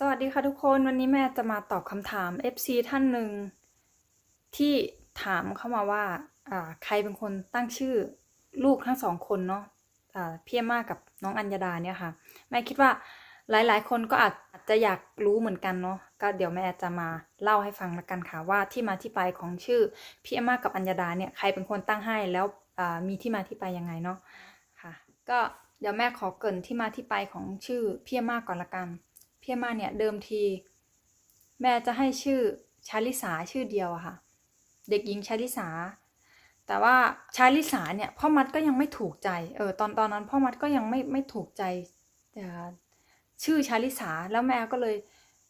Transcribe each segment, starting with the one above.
สวัสดีค่ะทุกคนวันนี้แม่จะมาตอบคำถาม FC ท่านหนึ่งที่ถามเข้ามาว่าอ่า ใครเป็นคนตั้งชื่อลูกทั้งสองคนเนาะอ่าพี่เอมากับน้องอัญญาดาเนี่ยค่ะ แม่คิดว่าหลายๆ คนก็อาจจะอยากรู้เหมือนกันเนาะก็เดี๋ยวแม่จะมาเล่าให้ฟังละกันค่ะว่าที่มาที่ไปของชื่อพี่เอมากับอัญญาดาเนี่ยใครเป็นคนตั้งให้แล้วอ่ามีที่มาที่ไปยังไงเนาะค่ะ ก็เดี๋ยวแม่ขอเกรินที่มาที่ไปของชื่อพี่เอมมาก่อนละกัน พี่เอมาเนี่ยเดิมที แม่จะให้ชื่อชาลิสาชื่อเดียวอะค่ะ เด็กหญิงชาลิสา แต่ว่าชาลิสาเนี่ยพ่อมัดก็ยังไม่ถูกใจเออตอนตอนนั้นพ่อมัดก็ยังไม่ไม่ถูกใจเอ่ชื่อชาลิสาแล้วแม่ก็เลย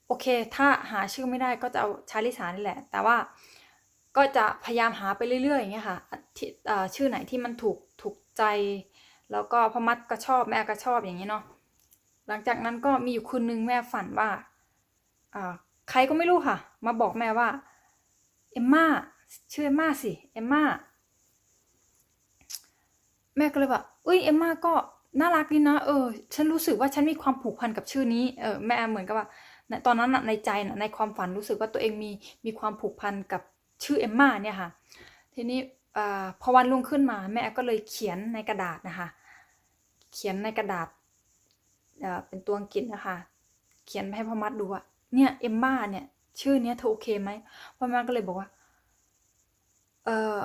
โอเค ถ้าหาชื่อไม่ได้ก็จะเอาชาลิสานี่แหละ แต่ว่าก็จะพยายามหาไปเรื่อยๆอย่างเงี้ยค่ะชื่อไหนที่มันถูกถูกใจ แล้วก็พ่อมัดก็ชอบแม่ก็ชอบอย่างนี้เนาะ หลังจากนั้นก็มีอยู่คืนนึงแม่ฝันว่าใครก็ไม่รู้ค่ะ มาบอกแม่ว่า เอมมาชื่อเอมมาสิเอมมาแม่ก็เลยแบบอุ้ยเอมมาก็น่ารักดีนะเออ ฉันรู้สึกว่าฉันมีความผูกพันกับชื่อนี้เออแม่เหมือนกับว่าตอนนั้นในใจนะในความฝันรู้สึกว่าตัวเองมีมีความผูกพันกับชื่อเอมมาเนี่ยค่ะ ทีนี้อ่าพอวันรุ่งขึ้นมา แม่ก็เลยเขียนในกระดาษนะคะ เขียนในกระดาษ เป็นตัวอังกฤษนะคะ เขียนให้พ่อมัดดูว่าเนี่ยเอมมาเนี่ย ชื่อเนี้ยเธอโอเคไหมพ่อมัดก็เลยบอกว่า เออ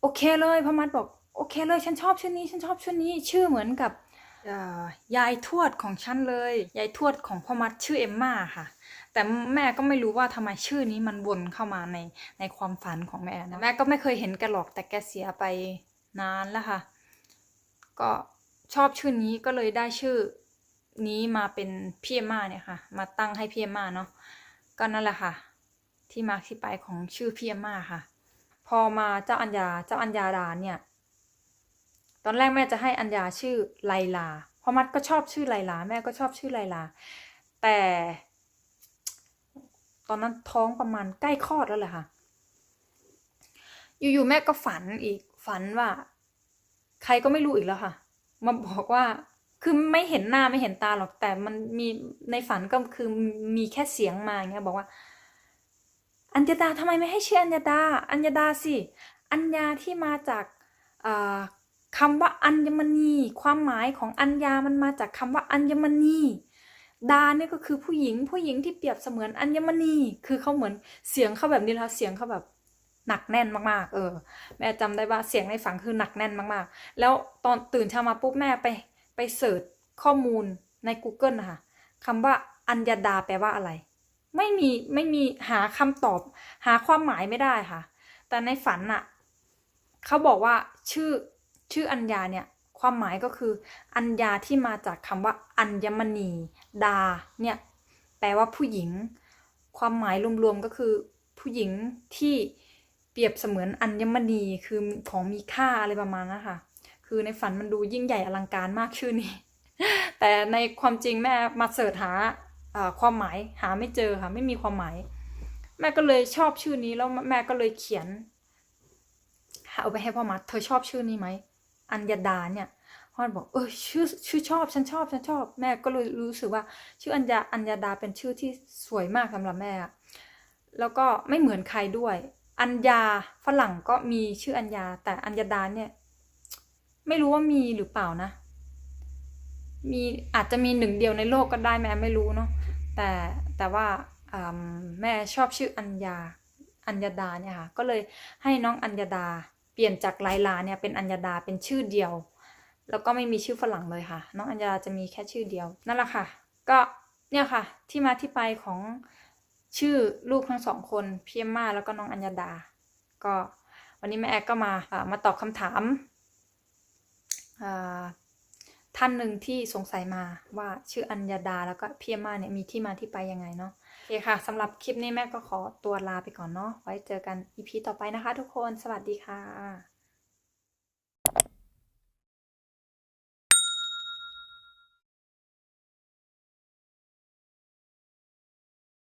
โอเคเลยพ่อมัดบอก โอเคเลย ฉันชอบชื่อนี้ ฉันชอบชื่อนี้ ชื่อเหมือนกับยายทวดของฉันเลย ยายทวดของพ่อมัดชื่อเอมมาค่ะ แต่แม่ก็ไม่รู้ว่าทำไมชื่อนี้มันวนเข้ามาในในความฝันของแม่นะแม่ก็ไม่เคยเห็นแกหรอกแต่แกเสียไปนานแล้วค่ะ ก็ชอบชื่อนี้ก็เลยได้ชื่อ นี้มาเป็นพี่เอมมาเนี่ยค่ะ มาตั้งให้พี่เอมมาเนาะก็นั่นแหละค่ะ ที่มาที่ไปของชื่อพี่เอมมาค่ะ พอมาเจ้าอัญญาเจ้าอัญญาดาเนี่ย ตอนแรกแม่จะให้อัญญาชื่อไลลาเพราะมัดก็ชอบชื่อไลลาแม่ก็ชอบชื่อไลลาแต่ ตอนนั้นท้องประมาณใกล้คลอดแล้วแหละค่ะ อยู่ๆแม่ก็ฝันอีกฝันว่า ใครก็ไม่รู้อีกแล้วค่ะ มาบอกว่า คือไม่เห็นหน้าไม่เห็นตาหรอกแต่มันมีในฝันก็คือมีแค่เสียงมาอย่างเงี้ยบอกว่า อัญญาดาทำไมไม่ให้ชื่ออัญญาดาอัญญาดาสิอัญญาที่มาจากคำว่าอัญมณี ความหมายของอัญญามันมาจากคำว่าอัญมณีดาเนี่ยก็คือผู้หญิงผู้หญิงที่เปรียบเสมือนอัญมณี คือเขาเหมือนเสียงเขาแบบนี้แล้วเสียงเขาแบบหนักแน่นมากๆ เออ แม่จำได้ว่าเสียงในฝันคือหนักแน่นมากๆ แล้วตอนตื่นเช้ามาปุ๊บแม่ไป ไปเสิร์ชข้อมูลใน Google นะคะคำว่าอัญญาดาแปลว่าอะไร ไม่มีไม่มีหาคำตอบ หาความหมายไม่ได้ค่ะ แต่ในฝันน่ะเขาบอกว่าชื่อชื่ออัญญาเนี่ยความหมายก็คือ อัญญาที่มาจากคำว่า อัญมณี ดาเนี่ยแปลว่าผู้หญิง ความหมายรวมๆก็คือผู้หญิงที่เปรียบเสมือนอัญมณีคือของมีค่าอะไรประมาณนั้นค่ะ คือในฝันมันดูยิ่งใหญ่อลังการมากชื่อนี้ แต่ในความจริงแม่มาเสิร์ชหาความหมายหาไม่เจอค่ะไม่มีความหมาย แม่ก็เลยชอบชื่อนี้แล้วแม่ก็เลยเขียนเอาไปให้พ่อมัดเธอชอบชื่อนี้ไหมอัญญาดาเนี่ยพ่อบอกเออชื่อชื่อชอบฉันชอบฉันชอบ แม่ก็เลยรู้สึกว่า ชื่ออัญญาอัญญาดาเป็นชื่อที่สวยมากสำหรับแม่อะแล้วก็ไม่เหมือนใครด้วย อัญญาฝรั่งก็มีชื่ออัญญาแต่อัญญาดาเนี่ย ไม่รู้ว่ามีหรือเปล่านะ มีอาจจะมีหนึ่งเดียวในโลกก็ได้แม่ไม่รู้เนาะแต่แต่ว่าแม่ชอบชื่ออัญญาอัญญาดาเนี่ยค่ะก็เลยให้น้องอัญญาดาเปลี่ยนจากไลลาเนี่ยเป็นอัญญาดาเป็นชื่อเดียว แล้วก็ไม่มีชื่อฝรั่งเลยค่ะ น้องอัญญาดาจะมีแค่ชื่อเดียวนั่นแหละค่ะ ก็เนี่ยค่ะที่มาที่ไปของชื่อลูกทั้งสองคนพี่เอมมาแล้วก็น้องอัญญาดา ก็วันนี้แม่แอร์ก็มามาตอบคำถาม ท่านหนึ่งที่สงสัยมาว่าชื่ออัญญาดาแล้วก็พี่มาเนี่ยมีที่มาที่ไปยังไงเนาะโอเคค่ะสำหรับคลิปนี้แม่ก็ขอตัวลาไปก่อนเนาะไว้เจอกันอีพีต่อไปนะคะทุกคนสวัสดีค่ะ